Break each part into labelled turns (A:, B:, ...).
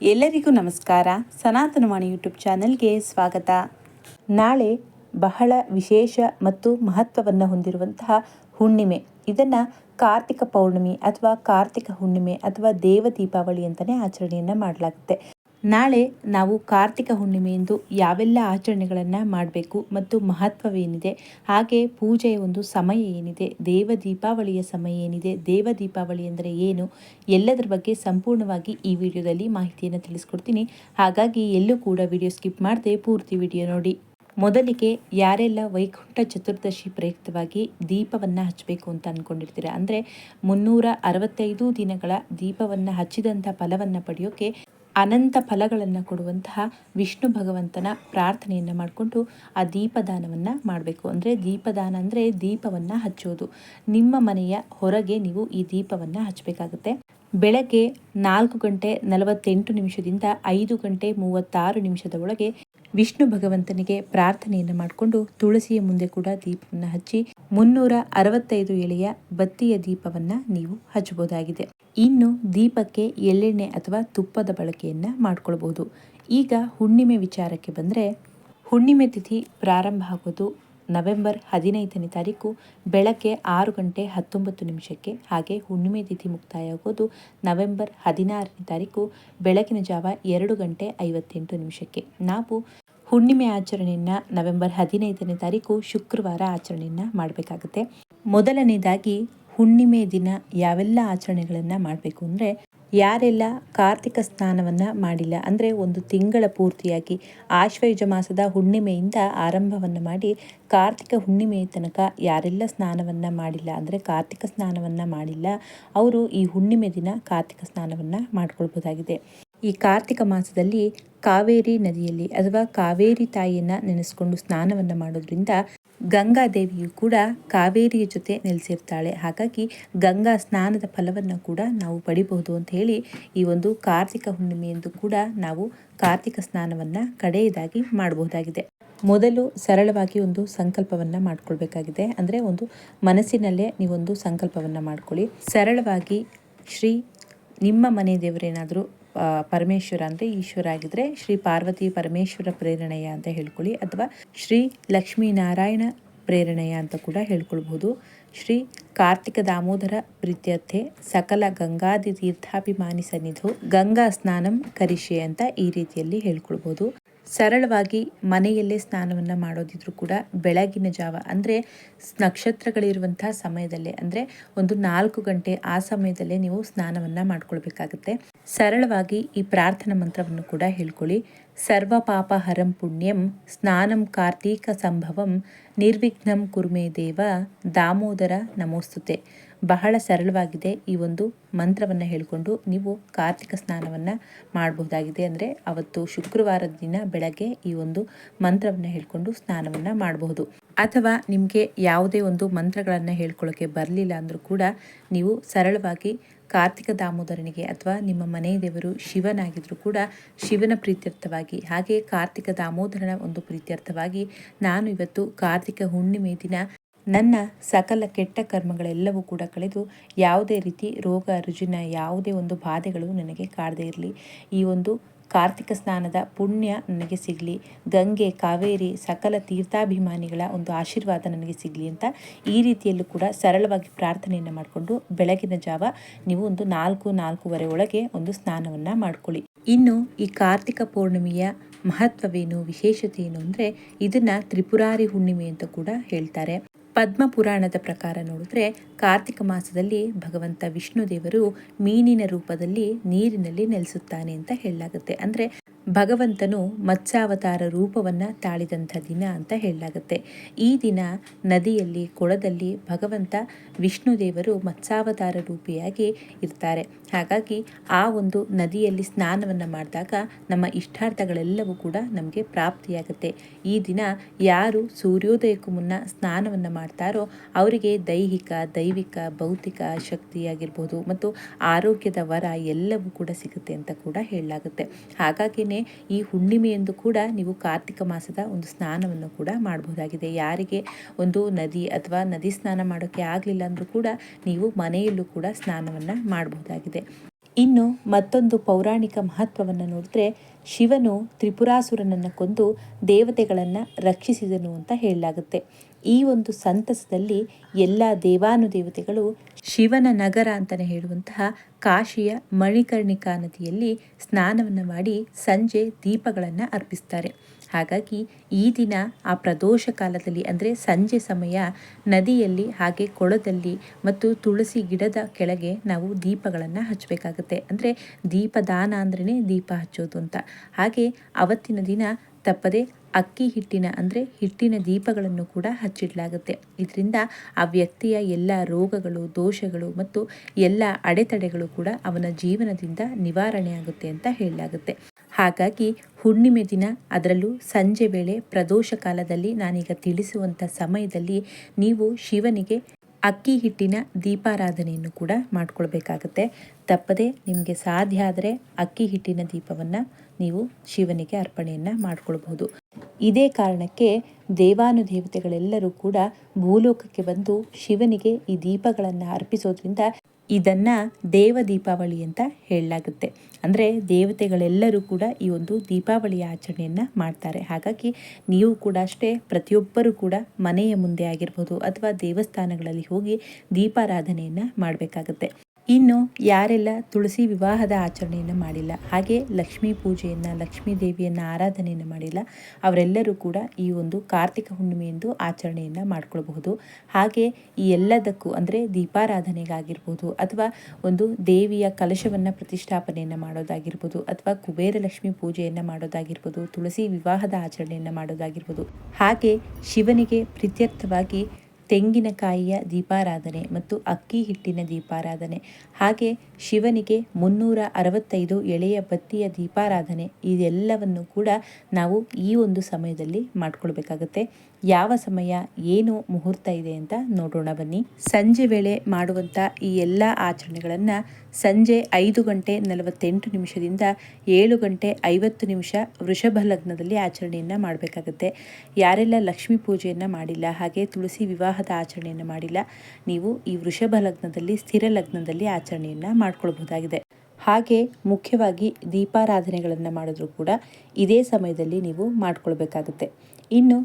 A: ಎಲ್ಲರಿಗೂ ನಮಸ್ಕಾರ. ಸನಾತನವಾಣಿ ಯೂಟ್ಯೂಬ್ ಚಾನೆಲ್ಗೆ ಸ್ವಾಗತ. ನಾಳೆ ಬಹಳ ವಿಶೇಷ ಮತ್ತು ಮಹತ್ವವನ್ನು ಹೊಂದಿರುವಂತಹ ಹುಣ್ಣಿಮೆ. ಇದನ್ನು ಕಾರ್ತಿಕ ಪೌರ್ಣಿಮೆ ಅಥವಾ ಕಾರ್ತಿಕ ಹುಣ್ಣಿಮೆ ಅಥವಾ ದೇವ ದೀಪಾವಳಿ ಅಂತಲೇ ಆಚರಣೆಯನ್ನು ಮಾಡಲಾಗುತ್ತೆ. ನಾಳೆ ನಾವು ಕಾರ್ತಿಕ ಹುಣ್ಣಿಮೆಯಂದು ಯಾವೆಲ್ಲ ಆಚರಣೆಗಳನ್ನು ಮಾಡಬೇಕು ಮತ್ತು ಮಹತ್ವವೇನಿದೆ, ಹಾಗೆ ಪೂಜೆಯ ಒಂದು ಸಮಯ ಏನಿದೆ, ದೇವ ದೀಪಾವಳಿಯ ಸಮಯ ಏನಿದೆ, ದೇವ ದೀಪಾವಳಿ ಅಂದರೆ ಏನು, ಎಲ್ಲದರ ಬಗ್ಗೆ ಸಂಪೂರ್ಣವಾಗಿ ಈ ವಿಡಿಯೋದಲ್ಲಿ ಮಾಹಿತಿಯನ್ನು ತಿಳಿಸ್ಕೊಡ್ತೀನಿ. ಹಾಗಾಗಿ ಎಲ್ಲೂ ಕೂಡ ವಿಡಿಯೋ ಸ್ಕಿಪ್ ಮಾಡದೆ ಪೂರ್ತಿ ವಿಡಿಯೋ ನೋಡಿ. ಮೊದಲಿಗೆ ಯಾರೆಲ್ಲ ವೈಕುಂಠ ಚತುರ್ದಶಿ ಪ್ರಯುಕ್ತವಾಗಿ ದೀಪವನ್ನು ಹಚ್ಚಬೇಕು ಅಂತ ಅಂದ್ಕೊಂಡಿರ್ತೀರ ಅಂದರೆ ಮುನ್ನೂರ ಅರವತ್ತೈದು ದಿನಗಳ ದೀಪವನ್ನು ಹಚ್ಚಿದಂಥ ಫಲವನ್ನು ಪಡೆಯೋಕ್ಕೆ ಅನಂತ ಫಲಗಳನ್ನು ಕೊಡುವಂತಹ ವಿಷ್ಣು ಭಗವಂತನ ಪ್ರಾರ್ಥನೆಯನ್ನು ಮಾಡಿಕೊಂಡು ಆ ದೀಪದಾನವನ್ನು ಮಾಡಬೇಕು. ಅಂದರೆ ದೀಪದಾನ ಅಂದರೆ ದೀಪವನ್ನು ಹಚ್ಚೋದು. ನಿಮ್ಮ ಮನೆಯ ಹೊರಗೆ ನೀವು ಈ ದೀಪವನ್ನು ಹಚ್ಚಬೇಕಾಗುತ್ತೆ. ಬೆಳಗ್ಗೆ ನಾಲ್ಕು ಗಂಟೆ ನಲವತ್ತೆಂಟು ನಿಮಿಷದಿಂದ ಐದು ಗಂಟೆ ಮೂವತ್ತಾರು ನಿಮಿಷದ ಒಳಗೆ ವಿಷ್ಣು ಭಗವಂತನಿಗೆ ಪ್ರಾರ್ಥನೆಯನ್ನು ಮಾಡಿಕೊಂಡು ತುಳಸಿಯ ಮುಂದೆ ಕೂಡ ದೀಪವನ್ನು ಹಚ್ಚಿ ಮುನ್ನೂರ ಅರವತ್ತೈದು ಎಳೆಯ ಬತ್ತಿಯ ದೀಪವನ್ನು ನೀವು ಹಚ್ಚಬಹುದಾಗಿದೆ. ಇನ್ನು ದೀಪಕ್ಕೆ ಎಳ್ಳೆಣ್ಣೆ ಅಥವಾ ತುಪ್ಪದ ಬಳಕೆಯನ್ನು ಮಾಡ್ಕೊಳ್ಬಹುದು. ಈಗ ಹುಣ್ಣಿಮೆ ವಿಚಾರಕ್ಕೆ ಬಂದರೆ, ಹುಣ್ಣಿಮೆ ತಿಥಿ ಪ್ರಾರಂಭ ಆಗೋದು ನವೆಂಬರ್ ಹದಿನೈದನೇ ತಾರೀಕು, ಬೆಳಗ್ಗೆ ಆರು ಗಂಟೆ ಹತ್ತೊಂಬತ್ತು ನಿಮಿಷಕ್ಕೆ. ಹಾಗೆ ಹುಣ್ಣಿಮೆ ತಿಥಿ ಮುಕ್ತಾಯ ಆಗೋದು ನವೆಂಬರ್ ಹದಿನಾರನೇ ತಾರೀಕು, ಬೆಳಗಿನ ಜಾವ ಎರಡು ಗಂಟೆ ಐವತ್ತೆಂಟು ನಿಮಿಷಕ್ಕೆ. ನಾವು ಹುಣ್ಣಿಮೆ ಆಚರಣೆಯನ್ನು ನವೆಂಬರ್ ಹದಿನೈದನೇ ತಾರೀಕು ಶುಕ್ರವಾರ ಆಚರಣೆಯನ್ನು ಮಾಡಬೇಕಾಗುತ್ತೆ. ಮೊದಲನೇದಾಗಿ ಹುಣ್ಣಿಮೆ ದಿನ ಯಾವೆಲ್ಲ ಆಚರಣೆಗಳನ್ನು ಮಾಡಬೇಕು ಅಂದರೆ ಯಾರೆಲ್ಲ ಕಾರ್ತಿಕ ಸ್ನಾನವನ್ನು ಮಾಡಿಲ್ಲ ಅಂದರೆ ಒಂದು ತಿಂಗಳ ಪೂರ್ತಿಯಾಗಿ ಆಶ್ವಯುಜ ಮಾಸದ ಹುಣ್ಣಿಮೆಯಿಂದ ಆರಂಭವನ್ನು ಮಾಡಿ ಕಾರ್ತಿಕ ಹುಣ್ಣಿಮೆಯ ತನಕ ಯಾರೆಲ್ಲ ಸ್ನಾನವನ್ನು ಮಾಡಿಲ್ಲ ಅಂದರೆ ಕಾರ್ತಿಕ ಸ್ನಾನವನ್ನು ಮಾಡಿಲ್ಲ, ಅವರು ಈ ಹುಣ್ಣಿಮೆ ದಿನ ಕಾರ್ತಿಕ ಸ್ನಾನವನ್ನು ಮಾಡ್ಕೊಳ್ಬೋದಾಗಿದೆ. ಈ ಕಾರ್ತಿಕ ಮಾಸದಲ್ಲಿ ಕಾವೇರಿ ನದಿಯಲ್ಲಿ ಅಥವಾ ಕಾವೇರಿ ತಾಯಿಯನ್ನು ನೆನೆಸ್ಕೊಂಡು ಸ್ನಾನವನ್ನು ಮಾಡೋದ್ರಿಂದ ಗಂಗಾ ದೇವಿಯು ಕೂಡ ಕಾವೇರಿಯ ಜೊತೆ ನೆಲೆಸಿರ್ತಾಳೆ. ಹಾಗಾಗಿ ಗಂಗಾ ಸ್ನಾನದ ಫಲವನ್ನು ಕೂಡ ನಾವು ಪಡಿಬಹುದು ಅಂತ ಹೇಳಿ ಈ ಒಂದು ಕಾರ್ತಿಕ ಹುಣ್ಣಿಮೆಯಂದು ಕೂಡ ನಾವು ಕಾರ್ತಿಕ ಸ್ನಾನವನ್ನು ಕಡೆಯದಾಗಿ ಮಾಡಬಹುದಾಗಿದೆ. ಮೊದಲು ಸರಳವಾಗಿ ಒಂದು ಸಂಕಲ್ಪವನ್ನು ಮಾಡ್ಕೊಳ್ಬೇಕಾಗಿದೆ. ಅಂದರೆ ಒಂದು ಮನಸ್ಸಿನಲ್ಲೇ ನೀವೊಂದು ಸಂಕಲ್ಪವನ್ನು ಮಾಡ್ಕೊಳ್ಳಿ. ಸರಳವಾಗಿ ಶ್ರೀ ನಿಮ್ಮ ಮನೆ ದೇವರೇನಾದರೂ ಪರಮೇಶ್ವರ ಅಂದರೆ ಈಶ್ವರ ಆಗಿದ್ರೆ ಶ್ರೀ ಪಾರ್ವತಿ ಪರಮೇಶ್ವರ ಪ್ರೇರಣೆಯ ಅಂತ ಹೇಳ್ಕೊಳ್ಳಿ, ಅಥವಾ ಶ್ರೀ ಲಕ್ಷ್ಮೀನಾರಾಯಣ ಪ್ರೇರಣೆಯ ಅಂತ ಕೂಡ ಹೇಳ್ಕೊಳ್ಬಹುದು. ಶ್ರೀ ಕಾರ್ತಿಕ ದಾಮೋದರ ಪ್ರೀತ್ಯರ್ಥೆ, ಸಕಲ ಗಂಗಾದಿ ತೀರ್ಥಾಭಿಮಾನಿ ಸನ್ನಿಧು, ಗಂಗಾ ಸ್ನಾನಂ ಕರಿಷೆ ಅಂತ ಈ ರೀತಿಯಲ್ಲಿ ಹೇಳ್ಕೊಳ್ಬಹುದು. ಸರಳವಾಗಿ ಮನೆಯಲ್ಲೇ ಸ್ನಾನವನ್ನು ಮಾಡೋದಿದ್ರು ಕೂಡ ಬೆಳಗಿನ ಜಾವ, ಅಂದರೆ ನಕ್ಷತ್ರಗಳಿರುವಂತಹ ಸಮಯದಲ್ಲೇ, ಅಂದರೆ ಒಂದು ನಾಲ್ಕು ಗಂಟೆ ಆ ಸಮಯದಲ್ಲೇ ನೀವು ಸ್ನಾನವನ್ನು ಮಾಡ್ಕೊಳ್ಬೇಕಾಗುತ್ತೆ. ಸರಳವಾಗಿ ಈ ಪ್ರಾರ್ಥನಾ ಮಂತ್ರವನ್ನು ಕೂಡ ಹೇಳ್ಕೊಳ್ಳಿ. ಸರ್ವ ಪಾಪ ಹರಂ ಪುಣ್ಯಂ, ಸ್ನಾನಂ ಕಾರ್ತೀಕ ಸಂಭವಂ, ನಿರ್ವಿಘ್ನಂ ಕುರ್ಮೇ ದೇವ, ದಾಮೋದರ ನಮೋಸ್ತುತೆ. ಬಹಳ ಸರಳವಾಗಿದೆ ಈ ಒಂದು ಮಂತ್ರವನ್ನು ಹೇಳಿಕೊಂಡು ನೀವು ಕಾರ್ತಿಕ ಸ್ನಾನವನ್ನು ಮಾಡಬಹುದಾಗಿದೆ. ಅಂದರೆ ಅವತ್ತು ಶುಕ್ರವಾರದ ದಿನ ಬೆಳಗ್ಗೆ ಈ ಒಂದು ಮಂತ್ರವನ್ನು ಹೇಳಿಕೊಂಡು ಸ್ನಾನವನ್ನು ಮಾಡಬಹುದು. ಅಥವಾ ನಿಮಗೆ ಯಾವುದೇ ಒಂದು ಮಂತ್ರಗಳನ್ನು ಹೇಳ್ಕೊಳ್ಳೋಕ್ಕೆ ಬರಲಿಲ್ಲ ಅಂದರೂ ಕೂಡ ನೀವು ಸರಳವಾಗಿ ಕಾರ್ತಿಕ ದಾಮೋದರನಿಗೆ ಅಥವಾ ನಿಮ್ಮ ಮನೆಯ ದೇವರು ಶಿವನಾಗಿದ್ದರೂ ಕೂಡ ಶಿವನ ಪ್ರೀತ್ಯರ್ಥವಾಗಿ ಹಾಗೆಯೇ ಕಾರ್ತಿಕ ದಾಮೋದರನ ಒಂದು ಪ್ರೀತ್ಯರ್ಥವಾಗಿ ನಾನು ಇವತ್ತು ಕಾರ್ತಿಕ ಹುಣ್ಣಿಮೆ ದಿನ ನನ್ನ ಸಕಲ ಕೆಟ್ಟ ಕರ್ಮಗಳೆಲ್ಲವೂ ಕೂಡ ಕಳೆದು ಯಾವುದೇ ರೀತಿ ರೋಗ, ರುಜಿನ, ಯಾವುದೇ ಒಂದು ಬಾಧೆಗಳು ನನಗೆ ಕಾಡದೇ ಇರಲಿ. ಈ ಒಂದು ಕಾರ್ತಿಕ ಸ್ನಾನದ ಪುಣ್ಯ ನನಗೆ ಸಿಗಲಿ. ಗಂಗೆ, ಕಾವೇರಿ ಸಕಲ ತೀರ್ಥಾಭಿಮಾನಿಗಳ ಒಂದು ಆಶೀರ್ವಾದ ನನಗೆ ಸಿಗಲಿ ಅಂತ ಈ ರೀತಿಯಲ್ಲೂ ಕೂಡ ಸರಳವಾಗಿ ಪ್ರಾರ್ಥನೆಯನ್ನು ಮಾಡಿಕೊಂಡು ಬೆಳಗಿನ ಜಾವ ನೀವು ಒಂದು ನಾಲ್ಕು, ನಾಲ್ಕೂವರೆ ಒಳಗೆ ಒಂದು ಸ್ನಾನವನ್ನು ಮಾಡ್ಕೊಳ್ಳಿ. ಇನ್ನು ಈ ಕಾರ್ತಿಕ ಪೌರ್ಣಿಮೆಯ ಮಹತ್ವವೇನು, ವಿಶೇಷತೆ ಏನು ಅಂದರೆ ಇದನ್ನು ತ್ರಿಪುರಾರಿ ಹುಣ್ಣಿಮೆ ಅಂತ ಕೂಡ ಹೇಳ್ತಾರೆ. ಪದ್ಮ ಪುರಾಣದ ಪ್ರಕಾರ ನೋಡಿದ್ರೆ ಕಾರ್ತಿಕ ಮಾಸದಲ್ಲಿ ಭಗವಂತ ವಿಷ್ಣು ದೇವರು ಮೀನಿನ ರೂಪದಲ್ಲಿ ನೀರಿನಲ್ಲಿ ನೆಲೆಸುತ್ತಾನೆ ಅಂತ ಹೇಳಲಾಗುತ್ತೆ. ಅಂದರೆ ಭಗವಂತನು ಮತ್ಸ್ಯಾವತಾರ ರೂಪವನ್ನ ತಾಳಿದಂಥ ದಿನ ಅಂತ ಹೇಳಲಾಗುತ್ತೆ. ಈ ದಿನ ನದಿಯಲ್ಲಿ, ಕೊಳದಲ್ಲಿ ಭಗವಂತ ವಿಷ್ಣು ದೇವರು ಮತ್ಸ್ಯಾವತಾರ ರೂಪಿಯಾಗಿ ಇರ್ತಾರೆ. ಹಾಗಾಗಿ ಆ ಒಂದು ನದಿಯಲ್ಲಿ ಸ್ನಾನವನ್ನು ಮಾಡಿದಾಗ ನಮ್ಮ ಇಷ್ಟಾರ್ಥಗಳೆಲ್ಲವೂ ಕೂಡ ನಮಗೆ ಪ್ರಾಪ್ತಿಯಾಗುತ್ತೆ. ಈ ದಿನ ಯಾರು ಸೂರ್ಯೋದಯಕ್ಕೂ ಮುನ್ನ ಸ್ನಾನವನ್ನು ಮಾಡ್ತಾರೋ ಅವರಿಗೆ ದೈಹಿಕ ದೈವಿಕ, ಭೌತಿಕ ಶಕ್ತಿಯಾಗಿರ್ಬೋದು ಮತ್ತು ಆರೋಗ್ಯದ ವರ ಎಲ್ಲವೂ ಕೂಡ ಸಿಗುತ್ತೆ ಅಂತ ಕೂಡ ಹೇಳಲಾಗುತ್ತೆ. ಹಾಗಾಗಿನೇ ಈ ಹುಣ್ಣಿಮೆಯಂದು ಕೂಡ ನೀವು ಕಾರ್ತಿಕ ಮಾಸದ ಒಂದು ಸ್ನಾನವನ್ನು ಕೂಡ ಮಾಡಬಹುದಾಗಿದೆ ಯಾರಿಗೆ ಒಂದು ನದಿ ಅಥವಾ ನದಿ ಸ್ನಾನ ಮಾಡೋಕ್ಕೆ ಆಗಲಿಲ್ಲ ಅಂದರೂ ಕೂಡ ನೀವು ಮನೆಯಲ್ಲೂ ಕೂಡ ಸ್ನಾನವನ್ನು ಮಾಡಬಹುದಾಗಿದೆ ಇನ್ನು ಮತ್ತೊಂದು ಪೌರಾಣಿಕ ಮಹತ್ವವನ್ನು ನೋಡಿದ್ರೆ ಶಿವನು ತ್ರಿಪುರಾಸುರನನ್ನು ಕೊಂದು ದೇವತೆಗಳನ್ನು ರಕ್ಷಿಸಿದನು ಅಂತ ಹೇಳಲಾಗುತ್ತೆ. ಈ ಒಂದು ಸಂತಸದಲ್ಲಿ ಎಲ್ಲ ದೇವಾನುದೇವತೆಗಳು ಶಿವನ ನಗರ ಅಂತಲೇ ಹೇಳುವಂತಹ ಕಾಶಿಯ ಮಣಿಕರ್ಣಿಕಾ ನದಿಯಲ್ಲಿ ಸ್ನಾನವನ್ನು ಮಾಡಿ ಸಂಜೆ ದೀಪಗಳನ್ನು ಅರ್ಪಿಸ್ತಾರೆ. ಹಾಗಾಗಿ ಈ ದಿನ ಆ ಪ್ರದೋಷ ಕಾಲದಲ್ಲಿ ಅಂದರೆ ಸಂಜೆ ಸಮಯ ನದಿಯಲ್ಲಿ ಹಾಗೆ ಕೊಳದಲ್ಲಿ ಮತ್ತು ತುಳಸಿ ಗಿಡದ ಕೆಳಗೆ ನಾವು ದೀಪಗಳನ್ನು ಹಚ್ಚಬೇಕಾಗುತ್ತೆ. ಅಂದರೆ ದೀಪದಾನ ಅಂದ್ರೇ ದೀಪ ಹಚ್ಚೋದು ಅಂತ. ಹಾಗೆ ಅವತ್ತಿನ ದಿನ ತಪ್ಪದೆ ಅಕ್ಕಿ ಹಿಟ್ಟಿನ ಅಂದರೆ ಹಿಟ್ಟಿನ ದೀಪಗಳನ್ನು ಕೂಡ ಹಚ್ಚಿಡಲಾಗುತ್ತೆ. ಇದರಿಂದ ಆ ವ್ಯಕ್ತಿಯ ಎಲ್ಲ ರೋಗಗಳು, ದೋಷಗಳು ಮತ್ತು ಎಲ್ಲ ಅಡೆತಡೆಗಳು ಕೂಡ ಅವನ ಜೀವನದಿಂದ ನಿವಾರಣೆ ಆಗುತ್ತೆ ಅಂತ ಹೇಳಲಾಗುತ್ತೆ. ಹಾಗಾಗಿ ಹುಣ್ಣಿಮೆ ದಿನ ಅದರಲ್ಲೂ ಸಂಜೆ ವೇಳೆ ಪ್ರದೋಷ ಕಾಲದಲ್ಲಿ ನಾನೀಗ ತಿಳಿಸುವಂಥ ಸಮಯದಲ್ಲಿ ನೀವು ಶಿವನಿಗೆ ಅಕ್ಕಿ ಹಿಟ್ಟಿನ ದೀಪಾರಾಧನೆಯನ್ನು ಕೂಡ ಮಾಡ್ಕೊಳ್ಬೇಕಾಗತ್ತೆ. ತಪ್ಪದೆ ನಿಮಗೆ ಸಾಧ್ಯ ಆದರೆ ಅಕ್ಕಿ ಹಿಟ್ಟಿನ ದೀಪವನ್ನು ನೀವು ಶಿವನಿಗೆ ಅರ್ಪಣೆಯನ್ನು ಮಾಡಿಕೊಳ್ಬಹುದು. ಇದೇ ಕಾರಣಕ್ಕೆ ದೇವಾನುದೇವತೆಗಳೆಲ್ಲರೂ ಕೂಡ ಭೂಲೋಕಕ್ಕೆ ಬಂದು ಶಿವನಿಗೆ ಈ ದೀಪಗಳನ್ನು ಅರ್ಪಿಸೋದ್ರಿಂದ ಇದನ್ನು ದೇವ ದೀಪಾವಳಿ ಅಂತ ಹೇಳಲಾಗುತ್ತೆ. ಅಂದರೆ ದೇವತೆಗಳೆಲ್ಲರೂ ಕೂಡ ಈ ಒಂದು ದೀಪಾವಳಿಯ ಆಚರಣೆಯನ್ನು ಮಾಡ್ತಾರೆ. ಹಾಗಾಗಿ ನೀವು ಕೂಡ ಅಷ್ಟೇ ಪ್ರತಿಯೊಬ್ಬರೂ ಕೂಡ ಮನೆಯ ಮುಂದೆ ಆಗಿರ್ಬೋದು ಅಥವಾ ದೇವಸ್ಥಾನಗಳಲ್ಲಿ ಹೋಗಿ ದೀಪಾರಾಧನೆಯನ್ನು ಮಾಡಬೇಕಾಗತ್ತೆ. ಇನ್ನು ಯಾರೆಲ್ಲ ತುಳಸಿ ವಿವಾಹದ ಆಚರಣೆಯನ್ನು ಮಾಡಿಲ್ಲ, ಹಾಗೆ ಲಕ್ಷ್ಮೀ ಪೂಜೆಯನ್ನು, ಲಕ್ಷ್ಮೀ ದೇವಿಯನ್ನು ಆರಾಧನೆಯನ್ನು ಮಾಡಿಲ್ಲ, ಅವರೆಲ್ಲರೂ ಕೂಡ ಈ ಒಂದು ಕಾರ್ತಿಕ ಹುಣ್ಣಿಮೆಯಂದು ಆಚರಣೆಯನ್ನು ಮಾಡಿಕೊಳ್ಳಬಹುದು ಹಾಗೆ ಈ ಎಲ್ಲದಕ್ಕೂ ಅಂದರೆ ದೀಪಾರಾಧನೆಗಾಗಿರ್ಬೋದು ಅಥವಾ ಒಂದು ದೇವಿಯ ಕಲಶವನ್ನು ಪ್ರತಿಷ್ಠಾಪನೆಯನ್ನು ಮಾಡೋದಾಗಿರ್ಬೋದು ಅಥವಾ ಕುಬೇರ ಲಕ್ಷ್ಮಿ ಪೂಜೆಯನ್ನು ಮಾಡೋದಾಗಿರ್ಬೋದು, ತುಳಸಿ ವಿವಾಹದ ಆಚರಣೆಯನ್ನು ಮಾಡೋದಾಗಿರ್ಬೋದು. ಹಾಗೆ ಶಿವನಿಗೆ ಪ್ರೀತ್ಯರ್ಥವಾಗಿ ತೆಂಗಿನಕಾಯಿಯ ದೀಪಾರಾಧನೆ ಮತ್ತು ಅಕ್ಕಿ ಹಿಟ್ಟಿನ ದೀಪಾರಾಧನೆ. ಹಾಗೆ ಶಿವನಿಗೆ ಮುನ್ನೂರ ಅರವತ್ತೈದು ಎಳೆಯ ಬತ್ತಿಯ ದೀಪಾರಾಧನೆ. ಇದೆಲ್ಲವನ್ನು ಕೂಡ ನಾವು ಈ ಒಂದು ಸಮಯದಲ್ಲಿ ಮಾಡ್ಕೊಳ್ಬೇಕಾಗತ್ತೆ. ಯಾವ ಸಮಯ ಏನು ಮುಹೂರ್ತ ಇದೆ ಅಂತ ನೋಡೋಣ ಬನ್ನಿ. ಸಂಜೆ ವೇಳೆ ಮಾಡುವಂಥ ಈ ಎಲ್ಲ ಆಚರಣೆಗಳನ್ನು ಸಂಜೆ ಐದು ಗಂಟೆ ನಲವತ್ತೆಂಟು ನಿಮಿಷದಿಂದ ಏಳು ಗಂಟೆ ಐವತ್ತು ನಿಮಿಷ ವೃಷಭ ಲಗ್ನದಲ್ಲಿ ಆಚರಣೆಯನ್ನು ಮಾಡಬೇಕಾಗುತ್ತೆ. ಯಾರೆಲ್ಲ ಲಕ್ಷ್ಮೀ ಪೂಜೆಯನ್ನು ಮಾಡಿಲ್ಲ, ಹಾಗೆ ತುಳಸಿ ವಿವಾಹದ ಆಚರಣೆಯನ್ನು ಮಾಡಿಲ್ಲ, ನೀವು ಈ ವೃಷಭ ಲಗ್ನದಲ್ಲಿ, ಸ್ಥಿರ ಲಗ್ನದಲ್ಲಿ ಆಚರಣೆಯನ್ನು ಮಾಡ್ಕೊಳ್ಬಹುದಾಗಿದೆ. ಹಾಗೆ ಮುಖ್ಯವಾಗಿ ದೀಪಾರಾಧನೆಗಳನ್ನು ಮಾಡಿದ್ರೂ ಕೂಡ ಇದೇ ಸಮಯದಲ್ಲಿ ನೀವು ಮಾಡಿಕೊಳ್ಬೇಕಾಗುತ್ತೆ. ಇನ್ನು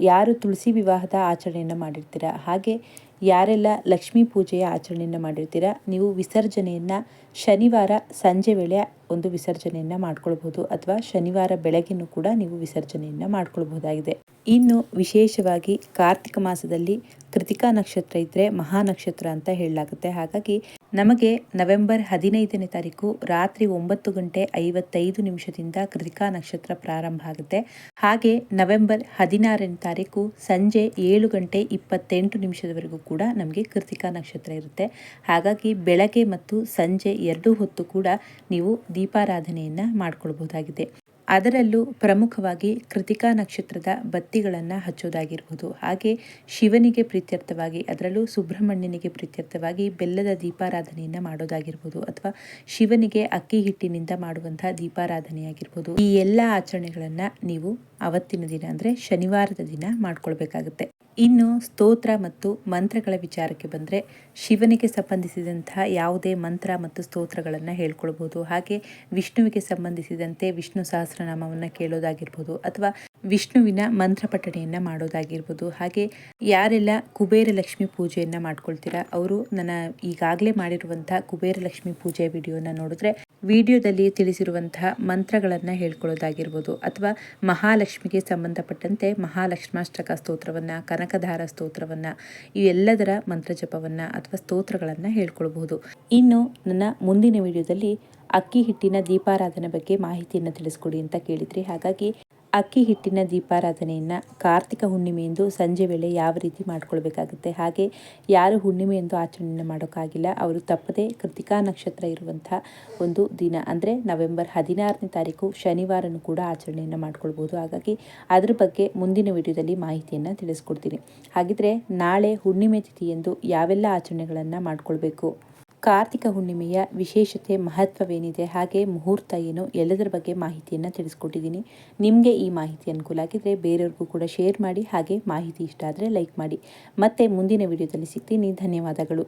A: ಯಾರು ತುಳಸಿ ವಿವಾಹದ ಆಚರಣೆಯನ್ನು ಮಾಡಿರ್ತೀರ? ಹಾಗೆ ಯಾರೆಲ್ಲ ಲಕ್ಷ್ಮೀ ಪೂಜೆಯ ಆಚರಣೆಯನ್ನು ಮಾಡಿರ್ತೀರ? ನೀವು ವಿಸರ್ಜನೆಯನ್ನು ಶನಿವಾರ ಸಂಜೆ ವೇಳೆ ಒಂದು ವಿಸರ್ಜನೆಯನ್ನು ಮಾಡ್ಕೊಳ್ಬೋದು ಅಥವಾ ಶನಿವಾರ ಬೆಳಗ್ಗೆನೂ ಕೂಡ ನೀವು ವಿಸರ್ಜನೆಯನ್ನು ಮಾಡ್ಕೊಳ್ಬಹುದಾಗಿದೆ. ಇನ್ನು ವಿಶೇಷವಾಗಿ ಕಾರ್ತಿಕ ಮಾಸದಲ್ಲಿ ಕೃತಿಕಾ ನಕ್ಷತ್ರ ಇದ್ದರೆ ಮಹಾನಕ್ಷತ್ರ ಅಂತ ಹೇಳಲಾಗುತ್ತೆ. ಹಾಗಾಗಿ ನಮಗೆ ನವೆಂಬರ್ ಹದಿನೈದನೇ ತಾರೀಕು ರಾತ್ರಿ ಒಂಬತ್ತು ಗಂಟೆ ಐವತ್ತೈದು ನಿಮಿಷದಿಂದ ಕೃತಿಕಾ ನಕ್ಷತ್ರ ಪ್ರಾರಂಭ ಆಗುತ್ತೆ. ಹಾಗೆ ನವೆಂಬರ್ ಹದಿನಾರನೇ ತಾರೀಕು ಸಂಜೆ ಏಳು ಗಂಟೆ ಇಪ್ಪತ್ತೆಂಟು ನಿಮಿಷದವರೆಗೂ ಕೂಡ ನಮಗೆ ಕೃತಿಕಾ ನಕ್ಷತ್ರ ಇರುತ್ತೆ. ಹಾಗಾಗಿ ಬೆಳಗ್ಗೆ ಮತ್ತು ಸಂಜೆ ಎರಡೂ ಹೊತ್ತು ಕೂಡ ನೀವು ದೀಪಾರಾಧನೆಯನ್ನು ಮಾಡ್ಕೊಳ್ಳಬಹುದಾಗಿದೆ ಅದರಲ್ಲೂ ಪ್ರಮುಖವಾಗಿ ಕೃತಿಕಾ ನಕ್ಷತ್ರದ ಬತ್ತಿಗಳನ್ನು ಹಚ್ಚೋದಾಗಿರ್ಬೋದು. ಹಾಗೆ ಶಿವನಿಗೆ ಪ್ರೀತ್ಯರ್ಥವಾಗಿ, ಅದರಲ್ಲೂ ಸುಬ್ರಹ್ಮಣ್ಯನಿಗೆ ಪ್ರೀತ್ಯರ್ಥವಾಗಿ ಬೆಲ್ಲದ ದೀಪಾರಾಧನೆಯನ್ನು ಮಾಡೋದಾಗಿರ್ಬೋದು ಅಥವಾ ಶಿವನಿಗೆ ಅಕ್ಕಿ ಹಿಟ್ಟಿನಿಂದ ಮಾಡುವಂತಹ ದೀಪಾರಾಧನೆಯಾಗಿರ್ಬೋದು. ಈ ಎಲ್ಲ ಆಚರಣೆಗಳನ್ನು ನೀವು ಅವತ್ತಿನ ದಿನ ಅಂದರೆ ಶನಿವಾರದ ದಿನ ಮಾಡ್ಕೊಳ್ಬೇಕಾಗುತ್ತೆ. ಇನ್ನು ಸ್ತೋತ್ರ ಮತ್ತು ಮಂತ್ರಗಳ ವಿಚಾರಕ್ಕೆ ಬಂದರೆ ಶಿವನಿಗೆ ಸಂಬಂಧಿಸಿದಂತಹ ಯಾವುದೇ ಮಂತ್ರ ಮತ್ತು ಸ್ತೋತ್ರಗಳನ್ನು ಹೇಳ್ಕೊಳ್ಬೋದು. ಹಾಗೆ ವಿಷ್ಣುವಿಗೆ ಸಂಬಂಧಿಸಿದಂತೆ ವಿಷ್ಣು ಸಹಸ್ರನಾಮವನ್ನು ಕೇಳೋದಾಗಿರ್ಬೋದು ಅಥವಾ ವಿಷ್ಣುವಿನ ಮಂತ್ರ ಪಠಣೆಯನ್ನು ಮಾಡೋದಾಗಿರ್ಬೋದು. ಹಾಗೆ ಯಾರೆಲ್ಲ ಕುಬೇರ ಲಕ್ಷ್ಮಿ ಪೂಜೆಯನ್ನು ಮಾಡ್ಕೊಳ್ತೀರಾ, ಅವರು ನನ್ನ ಈಗಾಗಲೇ ಮಾಡಿರುವಂಥ ಕುಬೇರ ಲಕ್ಷ್ಮಿ ಪೂಜೆ ವಿಡಿಯೋನ ನೋಡಿದ್ರೆ ವಿಡಿಯೋದಲ್ಲಿ ತಿಳಿಸಿರುವಂತಹ ಮಂತ್ರಗಳನ್ನು ಹೇಳ್ಕೊಳ್ಳೋದಾಗಿರ್ಬೋದು. ಅಥವಾ ಮಹಾಲಕ್ಷ್ಮಿಗೆ ಸಂಬಂಧಪಟ್ಟಂತೆ ಮಹಾಲಕ್ಷ್ಮಾಷ್ಟಕ ಸ್ತೋತ್ರವನ್ನು, ಕನಕಧಾರ ಸ್ತೋತ್ರವನ್ನು ಇವೆಲ್ಲದರ ಮಂತ್ರ ಜಪವನ್ನು ಅಥವಾ ಸ್ತೋತ್ರಗಳನ್ನು ಹೇಳ್ಕೊಳ್ಬಹುದು. ಇನ್ನು ನನ್ನ ಮುಂದಿನ ವಿಡಿಯೋದಲ್ಲಿ ಅಕ್ಕಿ ಹಿಟ್ಟಿನ ದೀಪಾರಾಧನೆ ಬಗ್ಗೆ ಮಾಹಿತಿಯನ್ನು ತಿಳಿಸ್ಕೊಡಿ ಅಂತ ಕೇಳಿದ್ರಿ, ಹಾಗಾಗಿ ಅಕ್ಕಿ ಹಿಟ್ಟಿನ ದೀಪಾರಾಧನೆಯನ್ನು ಕಾರ್ತಿಕ ಹುಣ್ಣಿಮೆಯಂದು ಸಂಜೆ ವೇಳೆ ಯಾವ ರೀತಿ ಮಾಡ್ಕೊಳ್ಬೇಕಾಗುತ್ತೆ? ಹಾಗೆ ಯಾರು ಹುಣ್ಣಿಮೆಯಂದು ಆಚರಣೆ ಮಾಡೋಕ್ಕಾಗಿಲ್ಲ, ಅವರು ತಪ್ಪದೇ ಕೃತಿಕಾ ನಕ್ಷತ್ರ ಇರುವಂಥ ಒಂದು ದಿನ. ಅಂದರೆ ನವೆಂಬರ್ ಹದಿನಾರನೇ ತಾರೀಕು ಶನಿವಾರನೂ ಕೂಡ ಆಚರಣೆಯನ್ನು ಮಾಡ್ಕೊಳ್ಬೋದು. ಹಾಗಾಗಿ ಅದ್ರ ಬಗ್ಗೆ ಮುಂದಿನ ವಿಡಿಯೋದಲ್ಲಿ ಮಾಹಿತಿಯನ್ನು ತಿಳಿಸ್ಕೊಡ್ತೀನಿ. ಹಾಗಿದ್ರೆ ನಾಳೆ ಹುಣ್ಣಿಮೆ ತಿಥಿಯೆಂದು ಯಾವೆಲ್ಲ ಆಚರಣೆಗಳನ್ನು ಮಾಡ್ಕೊಳ್ಬೇಕು? ಕಾರ್ತಿಕ ಹುಣ್ಣಿಮೆಯ ವಿಶೇಷತೆ ಮಹತ್ವವೇನಿದೆ? ಹಾಗೆ ಮುಹೂರ್ತ ಏನು? ಎಲ್ಲದರ ಬಗ್ಗೆ ಮಾಹಿತಿಯನ್ನು ತಿಳಿಸ್ಕೊಟ್ಟಿದ್ದೀನಿ. ನಿಮಗೆ ಈ ಮಾಹಿತಿ ಅನುಕೂಲ ಆಗಿದ್ದರೆ ಬೇರೆಯವ್ರಿಗೂ ಕೂಡ ಶೇರ್ ಮಾಡಿ, ಹಾಗೆ ಮಾಹಿತಿ ಇಷ್ಟ ಆದರೆ ಲೈಕ್ ಮಾಡಿ. ಮತ್ತೆ ಮುಂದಿನ ವಿಡಿಯೋದಲ್ಲಿ ಸಿಗ್ತೀನಿ. ಧನ್ಯವಾದಗಳು.